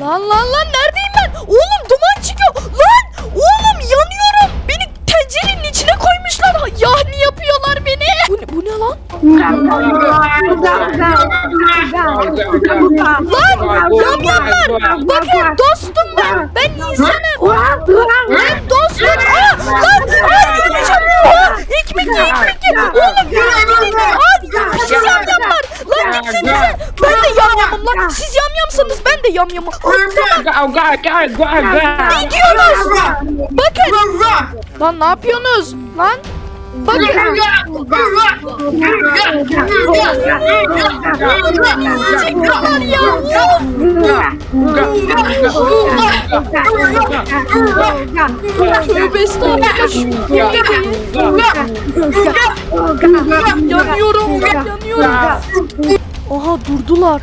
Lan lan lan neredeyim ben? Oğlum duman çıkıyor. Lan oğlum yanıyorum. Beni tencerenin içine koymuşlar. Ha, Yahni yapıyorlar beni. Bu ne, bu ne lan? Lan yamyamlar. Bakın dostum ben. Ben insanım. Ben dostum. Aa, lan lan yürüyeceğim. Aa, ekmek ye ekmek ye. Oğlum yürüyeceğim. Aa siz yamyamlar. Lan gitsenize. Ben de yamyamım lan. Siz yamyamsanız ben de yamyamım. Ne diyorsunuz? Bakın. Lan ne yapıyorsunuz? Lan. Bakın. Yiyecekler ya. Tövbe estağfurullah. Yanıyorum. Yanıyorum. Aha durdular.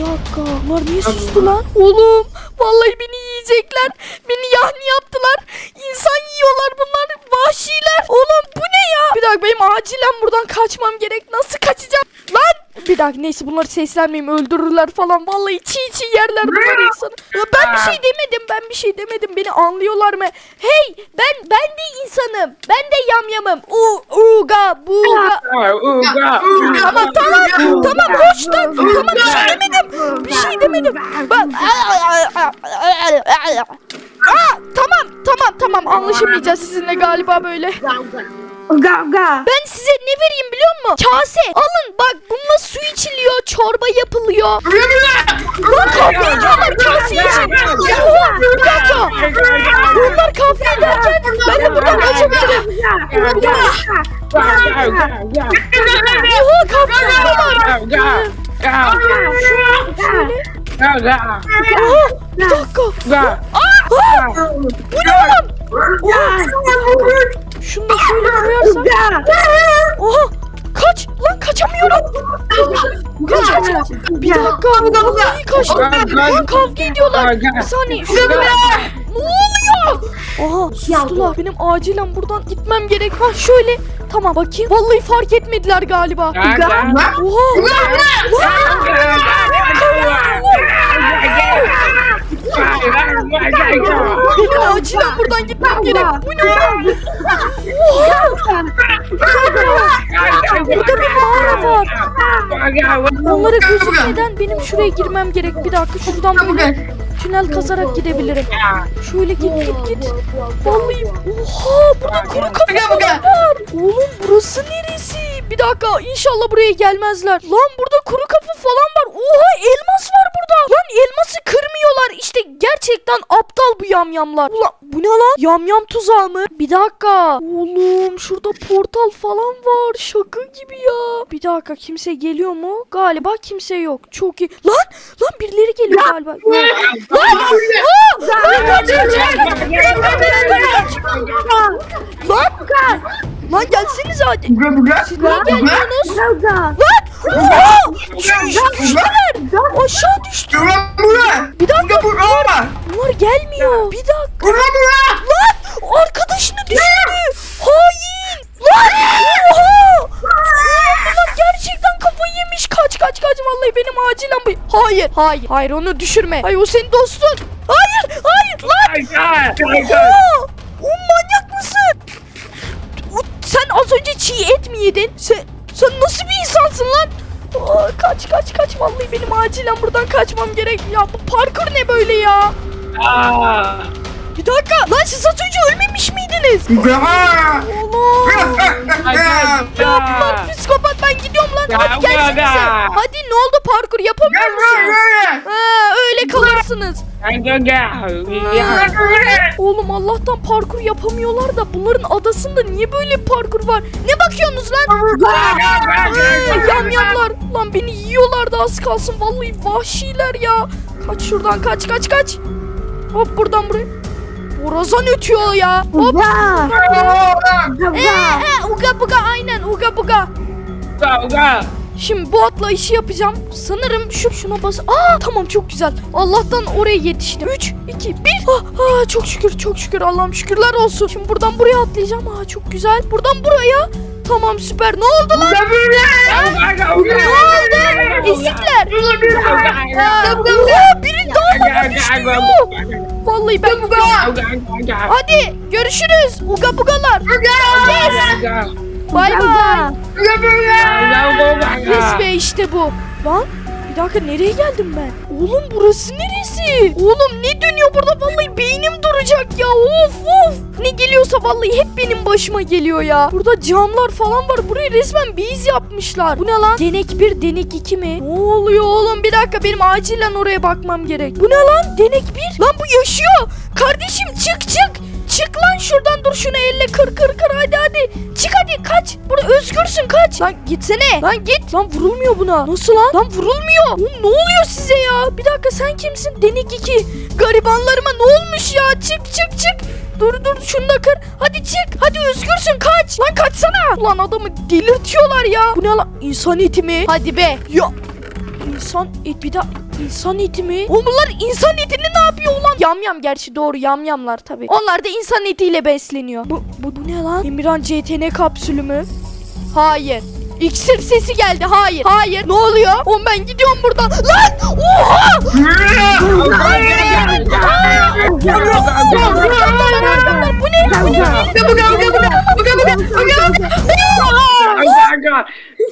Dakika. Bunlar niye sustu lan? Oğlum. Vallahi beni yiyecekler. Beni yahni yaptılar. İnsan yiyorlar bunlar. Vahşiler. Oğlum bu ne ya? Bir dakika benim acilen buradan kaçmam gerek. Nasıl kaçacağım? Lan. Bir dakika neyse bunları seslenmeyeyim öldürürler falan. Vallahi çiğ çiğ yerler bunlar insanı. Ya ben bir şey demedim. Ben bir şey demedim. Beni anlıyorlar mı? Hey ben ben de insanım. Ben de yamyamım. U uga buga. Tamam tamam tamam hoş da tamam bir şey demedim bir şey demedim bak Aa, tamam tamam tamam anlaşamayacağız sizinle galiba böyle ben size ne vereyim biliyor musun? Kase. Alın. Bak bununla su içiliyor çorba yapılıyor. Lan kahve ediyorlar kase için. Oha, bir dakika bunlar kahve ederken ben de buradan kaçabilirim Oha kahve ediyorlar. Şöyle Aha, bir dakika. Aa, bu ne oğlum Şunu da şöyle koyarsam. Oha! Kaç! Lan kaçamıyorum. Kaç kaç kaç. Bir dakika. Vallahi kaçtım. Lan kavga ediyorlar. Bir saniye. Şurada. Ne oluyor? Aha sustular. Benim acilen buradan gitmem gerek. Ha şöyle. Tamam bakayım. Vallahi fark etmediler galiba. Oha! Benim acilen buradan gitmem gerek. Bu ne? Burada bir mağara var. Onlara gözükmeden benim şuraya girmem gerek. Bir dakika şuradan böyle tünel kazarak gidebilirim. Şöyle git git git. Vallahi oha burada kuru kafa falan var. Oğlum burası neresi? Bir dakika inşallah buraya gelmezler. Lan burada kuru kafa falan var. Oha elmas var burada. Lan elması kırmıyorlar. İşte gerçekten aptal bu yamyamlar. Ulan bu ne lan? Yamyam tuzağı mı? Bir dakika. Oğlum şurada portal falan var. Şaka gibi ya. Bir dakika kimse geliyor mu? Galiba kimse yok. Çok iyi. Lan! Lan birileri geliyor galiba. Yok. Lan! Aa! Lan kaç kaç kaç kaç. Lan! Lan gelsenize hadi. Siz niye gelmiyorsunuz? Lan! Oha! Düştüler. Aşağı düştü. Bir dakika. Bunlar gelmiyor. Bir dakika. Lan! Arkadaşını düşürdü. Hain. Lan! Oha! Bunlar gerçekten kafayı yemiş. Kaç kaç kaç. Vallahi benim acilen bu. Hayır. Hayır. Hayır onu düşürme. Hayır o senin dostun. Hayır. Hayır. Lan! Oha! Az önce çiğ et mi yedin? Sen, sen nasıl bir insansın lan? Aa, kaç kaç kaç vallahi benim acilen buradan kaçmam gerek. Ya bu parkur ne böyle ya? Bir dakika lan siz az önce ölmemiş miydiniz? Oğlum. Ya bunlar psikopat ben gidiyorum lan. Hadi gelsenize. Hadi ne oldu parkur yapamıyor musunuz? Ha, öyle kalırsınız. Oğlum Allah'tan parkur yapamıyorlar da bunların adasında niye böyle parkur var? Ne bakıyorsunuz lan? Yamyamlar. Lan beni yiyorlar da az kalsın. Vallahi vahşiler ya. Kaç şuradan kaç kaç kaç. Hop buradan buraya. Borazan ötüyor ya. Hop. Ee, ee, uga buga aynen uga buga. Şimdi bu atla işi yapacağım. Sanırım şu şuna bas. Aa tamam çok güzel. Allah'tan oraya yetiştim. 3 2 1. Ah, ah, çok şükür çok şükür Allah'ım şükürler olsun. Şimdi buradan buraya atlayacağım. Aa çok güzel. Buradan buraya. Tamam süper. Ne oldu lan? Ne oldu? Ezikler. Oha, biri lava düştü. Vallahi ben Hadi görüşürüz. Uga bugalar. Yes. Bay bay. Yes be işte bu. Lan bir dakika nereye geldim ben? Oğlum burası neresi? Oğlum ne dönüyor burada? Vallahi beynim duracak ya. Of of. Ne geliyorsa vallahi hep benim başıma geliyor ya. Burada camlar falan var. Burayı resmen biz yapmışlar. Bu ne lan? Denek 1, denek 2 mi? Ne oluyor oğlum? Bir dakika benim acilen oraya bakmam gerek. Bu ne lan? Denek 1. Lan bu yaşıyor. Kardeşim çık çık. Çık lan şuradan dur şunu elle kır kır kır hadi hadi. Çık hadi kaç. Burada özgürsün kaç. Lan gitsene. Lan git. Lan vurulmuyor buna. Nasıl lan? Lan vurulmuyor. Oğlum ne oluyor size ya? Bir dakika sen kimsin? Denek 2. Garibanlarıma ne olmuş ya? Çık çık çık. Dur dur şunu da kır. Hadi çık. Hadi özgürsün kaç. Lan kaçsana. Ulan adamı delirtiyorlar ya. Bu ne lan? İnsan eti mi? Hadi be. Ya İnsan et bir daha insan eti mi? Oğlum insan etini ne yapıyor ulan? Yamyam gerçi doğru yamyamlar tabi. Onlar da insan etiyle besleniyor. Bu, bu, bu ne lan? Emirhan CTN kapsülü mü? Hayır. İksir sesi geldi. Hayır. Hayır. Ne oluyor? Oğlum ben gidiyorum buradan. Lan! Oha! Arkamdan, arkamdan. Bu ne? Bu ne?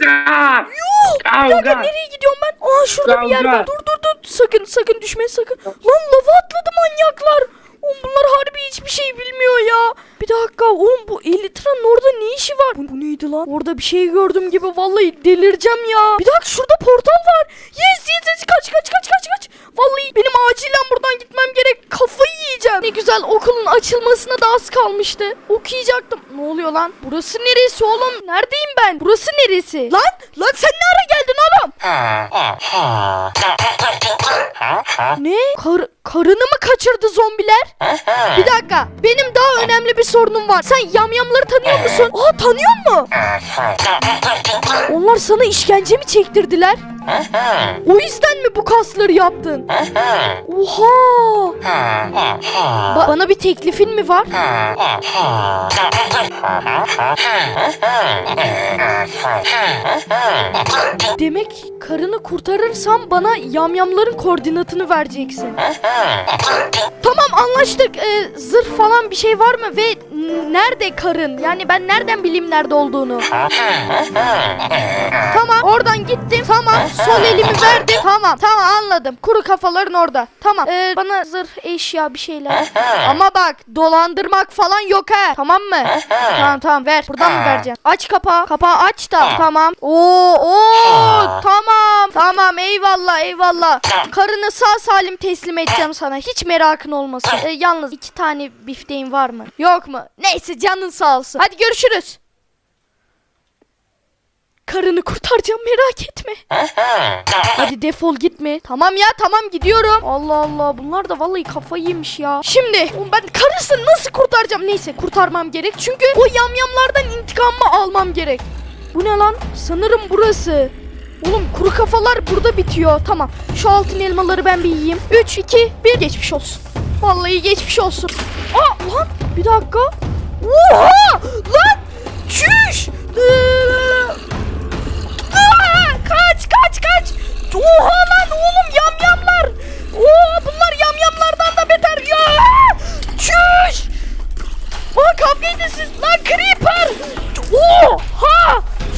Bir dakika nereye gidiyorum ben? Aa şurada bir yer var. Kavga. Dur dur dur. Sakın sakın düşme sakın. Lan lava atladı manyaklar. Oğlum bunlar harbi hiçbir şey bilmiyor ya. Bir dakika oğlum bu Elytra'nın orada ne işi var? Bu, bu neydi lan? Orada bir şey gördüm gibi vallahi delireceğim ya. Bir dakika şurada portal var. Yes yes yes kaç kaç kaç kaç kaç. Vallahi benim acilen buradan gitmem gerek. Kafayı yiyeceğim. Ne güzel okulun açılmasına da az kalmıştı. Okuyacaktım. Ne oluyor lan? Burası neresi oğlum? Neredeyim ben? Burası neresi? Lan lan sen ne ara geldin oğlum? Ne? Kar- karını mı kaçırdı zombiler? Bir dakika. Benim daha önemli bir sorunum var. Sen yamyamları tanıyor musun? Aa tanıyor mu? Onlar sana işkence mi çektirdiler? O yüzden mi bu kasları yaptın? Oha! Ba- bana bir teklifin mi var? Demek karını kurtarırsam bana yamyamların koordinatını vereceksin. Tamam anlaştık. Ee, zırh falan bir şey var mı ve nerede karın? Yani ben nereden bileyim nerede olduğunu? Tamam oradan gittim. Tamam sol elimi verdim. Tamam tamam anladım. Kuru kafaların orada. Tamam. Ee, bana zırh eşya bir şeyler. Ama bak dolandırmak falan yok ha. Tamam mı? Tamam tamam ver. Buradan mı vereceğim? Aç kapağı. Kapağı aç da. Tamam. Oo oo tamam. Tamam eyvallah eyvallah. Karını sağ salim teslim edeceğim sana. Hiç merakın olmasın. Ee, yalnız iki tane bifteğin var mı? Yok mu? Neyse canın sağ olsun. Hadi görüşürüz. Karını kurtaracağım merak etme. Hadi defol gitme. Tamam ya tamam gidiyorum. Allah Allah bunlar da vallahi kafayı yemiş ya. Şimdi ben karısını nasıl kurtaracağım? Neyse kurtarmam gerek. Çünkü o yamyamlardan intikamımı almam gerek. Bu ne lan? Sanırım burası. Oğlum kuru kafalar burada bitiyor. Tamam. Şu altın elmaları ben bir yiyeyim. 3, 2, 1 geçmiş olsun. Vallahi geçmiş olsun. Aa lan bir dakika. Oha! Lan! Çüş! Ee, Aa, kaç kaç kaç. Oha lan oğlum yamyamlar. Oo bunlar yamyamlardan da beter ya. Çüş. Aa kavga siz lan creeper. Oha.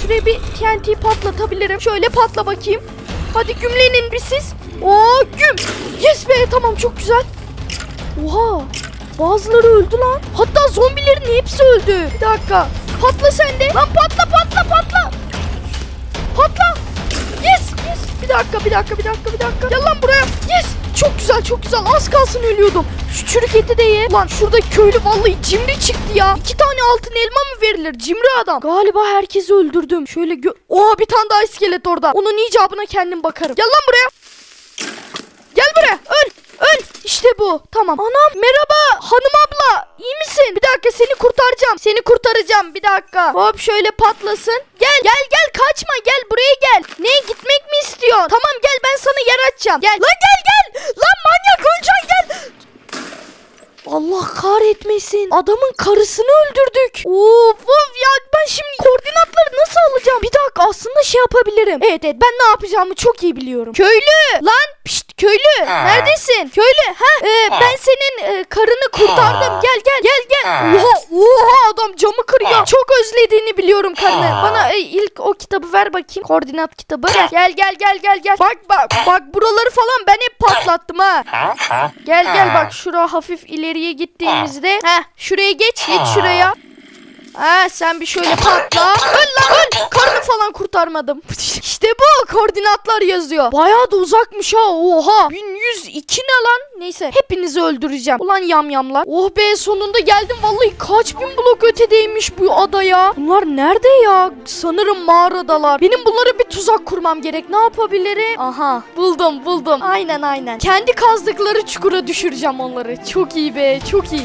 Şuraya bir TNT patlatabilirim. Şöyle patla bakayım. Hadi gümlenin bir siz. Oo güm. Yes be tamam çok güzel. Oha. Bazıları öldü lan. Hatta zombilerin hepsi öldü. Bir dakika. Patla sen de. Lan patla patla patla. Patla. Bir dakika bir dakika bir dakika bir dakika. Gel lan buraya. Yes. Çok güzel çok güzel. Az kalsın ölüyordum. Şu çürük eti de ye. Lan şurada köylü vallahi cimri çıktı ya. İki tane altın elma mı verilir? Cimri adam. Galiba herkesi öldürdüm. Şöyle gö... Oha bir tane daha iskelet orada. Onun icabına kendim bakarım. Gel lan buraya. Gel buraya. Öl. Öl. İşte bu. Tamam. Anam merhaba. Hanım abla. iyi misin? Bir dakika seni kurtaracağım. Seni kurtaracağım. Bir dakika. Hop şöyle patlasın. Gel gel gel kaçma gel buraya gel. Ne gitmek mi istiyorsun? Tamam gel ben sana yer açacağım. Gel. Lan gel gel. Lan manyak öleceksin gel. Allah kahretmesin. Adamın karısını öldürdük. Of of ya ben şimdi koordinatları nasıl alacağım? Bir dakika aslında şey yapabilirim. Evet evet ben ne yapacağımı çok iyi biliyorum. Köylü lan pişt köylü neredesin? Köylü ha e, ben senin e, karını kurtardım. Gel gel gel gel. Oha oha adam camı kırıyor. Çok özlediğini biliyorum karını. Bana e, ilk o kitabı ver bakayım. Koordinat kitabı. Gel gel gel gel gel gel. Bak bak bak buraları falan ben hep patlattım ha. Gel gel bak şura hafif ileriye gittiğimizde. Heh şuraya geç geç şuraya. Ha sen bir şöyle patla. Öl lan öl. Karnı falan kurtarmadım. İşte bu koordinatlar yazıyor. Bayağı da uzakmış ha oha. 1102 ne lan? Neyse hepinizi öldüreceğim. Ulan yamyamlar. Oh be sonunda geldim. Vallahi kaç bin blok ötedeymiş bu ada ya. Bunlar nerede ya? Sanırım mağaradalar. Benim bunlara bir tuzak kurmam gerek. Ne yapabilirim? Aha buldum buldum. Aynen aynen. Kendi kazdıkları çukura düşüreceğim onları. Çok iyi be çok iyi.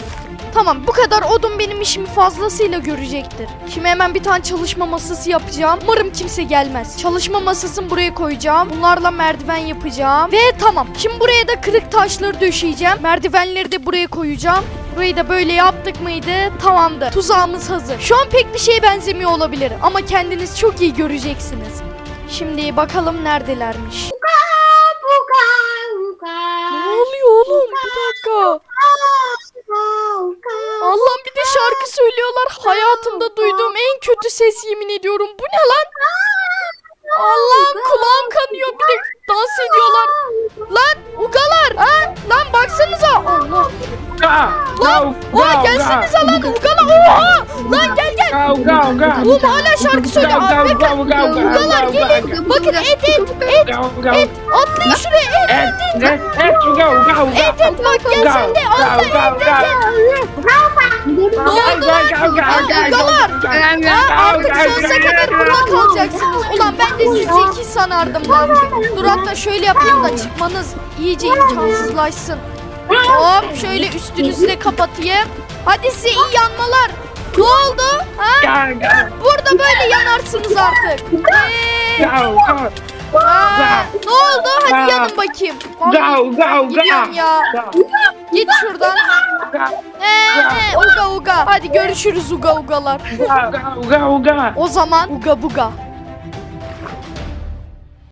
Tamam bu kadar odun benim işimi fazlasıyla görecektir. Şimdi hemen bir tane çalışma masası yapacağım. Umarım kimse gelmez. Çalışma masasını buraya koyacağım. Bunlarla merdiven yapacağım. Ve tamam. Şimdi buraya da kırık taşları döşeyeceğim. Merdivenleri de buraya koyacağım. Burayı da böyle yaptık mıydı? Tamamdır. Tuzağımız hazır. Şu an pek bir şeye benzemiyor olabilir ama kendiniz çok iyi göreceksiniz. Şimdi bakalım neredelermiş. Oğlum hala şarkı söylüyor. Abi bakın. Ugalar gelin. Bakın et et. Et. Et. Atlayın şuraya. Et. Et et. Et et bak gel sen de atla et et et. Ugalar. Ha, artık sonsuza kadar burada kalacaksınız. Ulan ben de sizi iki sanardım lan. Dur hatta şöyle yapayım da çıkmanız iyice imkansızlaşsın. Hop şöyle üstünüzü de kapatayım. Hadi size iyi yanmalar. Ne oldu? Ha? Burada böyle yanarsınız artık. Ee, ha, ne oldu? Hadi yanın bakayım. Vallahi Gidiyorum ya. Git şuradan. Ee, uga uga. Hadi görüşürüz uga ugalar. O zaman uga buga.